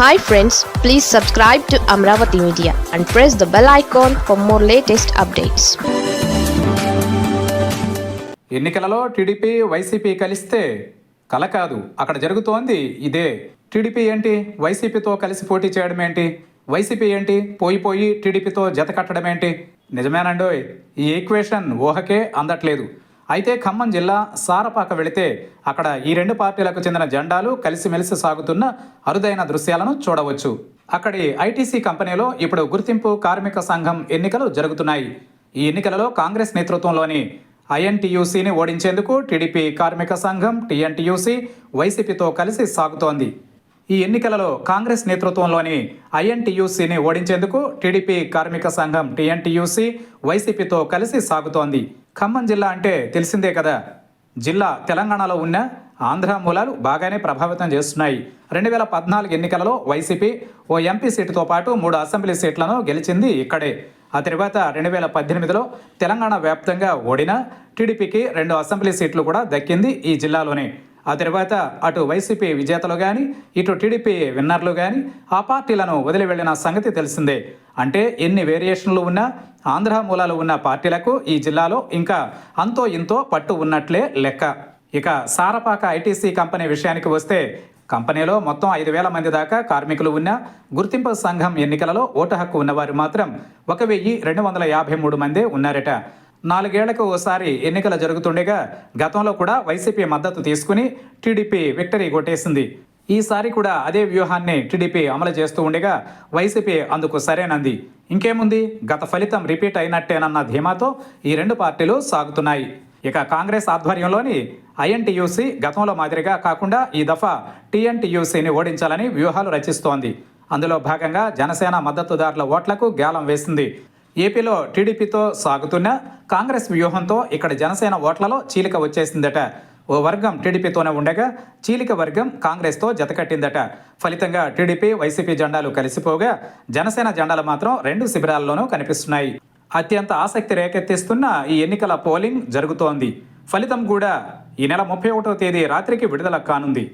Hi friends please subscribe to Amaravati media and press the bell icon for more latest updates ఎన్నికలలో TDP YCP కలిస్తే కల కాదు. అక్కడ జరుగుతోంది ఇదే. టీడీపీ ఏంటి? వైసీపీతో కలిసి పోటీ చేయడం ఏంటి? వైసీపీ ఏంటి? పోయి పోయి టీడీపీతో జత కట్టడం ఏంటి? నిజమేనండోయ్ ఈ ఈక్వేషన్ ఊహకే అందట్లేదు. అయితే ఖమ్మం జిల్లా సారపాక వెళితే అక్కడ ఈ రెండు పార్టీలకు చెందిన జెండాలు కలిసిమెలిసి సాగుతున్న అరుదైన దృశ్యాలను చూడవచ్చు. అక్కడి ఐటీసీ కంపెనీలో ఇప్పుడు గుర్తింపు కార్మిక సంఘం ఎన్నికలు జరుగుతున్నాయి. ఈ ఎన్నికలలో కాంగ్రెస్ నేతృత్వంలోని ఐఎన్టీయూసీని ఓడించేందుకు టీడీపీ కార్మిక సంఘం టీఎన్టీయూసీ వైసీపీతో కలిసి సాగుతోంది. ఈ ఎన్నికలలో కాంగ్రెస్ నేతృత్వంలోని ఐఎన్టీయూసీని ఓడించేందుకు టీడీపీ కార్మిక సంఘం టీఎన్టీయూసీ వైసీపీతో కలిసి సాగుతోంది. ఖమ్మం జిల్లా అంటే తెలిసిందే కదా. జిల్లా తెలంగాణలో ఉన్న ఆంధ్ర మూలాలు బాగానే ప్రభావితం చేస్తున్నాయి. రెండు వేల పద్నాలుగు ఎన్నికలలో వైసీపీ ఓ ఎంపీ సీటుతో పాటు మూడు అసెంబ్లీ సీట్లను గెలిచింది ఇక్కడే. ఆ తర్వాత రెండు వేల పద్దెనిమిదిలో తెలంగాణ వ్యాప్తంగా ఓడిన టీడీపీకి రెండు అసెంబ్లీ సీట్లు కూడా దక్కింది ఈ జిల్లాలోనే. ఆ తర్వాత అటు వైసీపీ విజేతలు కానీ ఇటు టీడీపీ విన్నర్లు కానీ ఆ పార్టీలను వదిలి వెళ్ళిన సంగతి తెలిసిందే. అంటే ఎన్ని వేరియేషన్లు ఉన్నా ఆంధ్ర మూలాలు ఉన్న పార్టీలకు ఈ జిల్లాలో ఇంకా అంతో ఇంతో పట్టు ఉన్నట్లే లెక్క. ఇక సారపాక ఐటీసీ కంపెనీ విషయానికి వస్తే కంపెనీలో మొత్తం ఐదు వేల మంది దాకా కార్మికులు ఉన్న గుర్తింపు సంఘం ఎన్నికలలో ఓటు హక్కు ఉన్నవారు మాత్రం ఒక వెయ్యి రెండు వందల యాభై మూడు మందే ఉన్నారట. నాలుగేళ్ళకు ఓసారి ఎన్నికలు జరుగుతుండగా గతంలో కూడా వైసీపీ మద్దతు తీసుకుని టీడీపీ విక్టరీ కొట్టేసింది. ఈసారి కూడా అదే వ్యూహాన్ని టీడీపీ అమలు చేస్తూ ఉండగా వైసీపీ అందుకు సరేనంది. ఇంకేముంది? గత ఫలితం రిపీట్ అయినట్టేనన్న ధీమాతో ఈ రెండు పార్టీలు సాగుతున్నాయి. ఇక కాంగ్రెస్ ఆధ్వర్యంలోని ఐఎన్టీయూసీ గతంలో మాదిరిగా కాకుండా ఈ దఫా టీఎన్టీయూసీని ఓడించాలని వ్యూహాలు రచిస్తోంది. అందులో భాగంగా జనసేన మద్దతుదారుల ఓట్లకు గేలం వేసింది. ఏపీలో టీడీపీతో సాగుతున్న కాంగ్రెస్ వ్యూహంతో ఇక్కడ జనసేన ఓట్లలో చీలిక వచ్చేసిందట. ఓ వర్గం టీడీపీతోనే ఉండగా చీలిక వర్గం కాంగ్రెస్తో జతకట్టిందట ఫలితంగా టీడీపీ వైసీపీ జెండాలు కలిసిపోగా జనసేన జెండాలు మాత్రం రెండు శిబిరాల్లోనూ కనిపిస్తున్నాయి. అత్యంత ఆసక్తి రేకెత్తిస్తున్న ఈ ఎన్నికల పోలింగ్ జరుగుతోంది. ఫలితం కూడా ఈ నెల ముప్పై ఒకటో తేదీ రాత్రికి విడుదల కానుంది.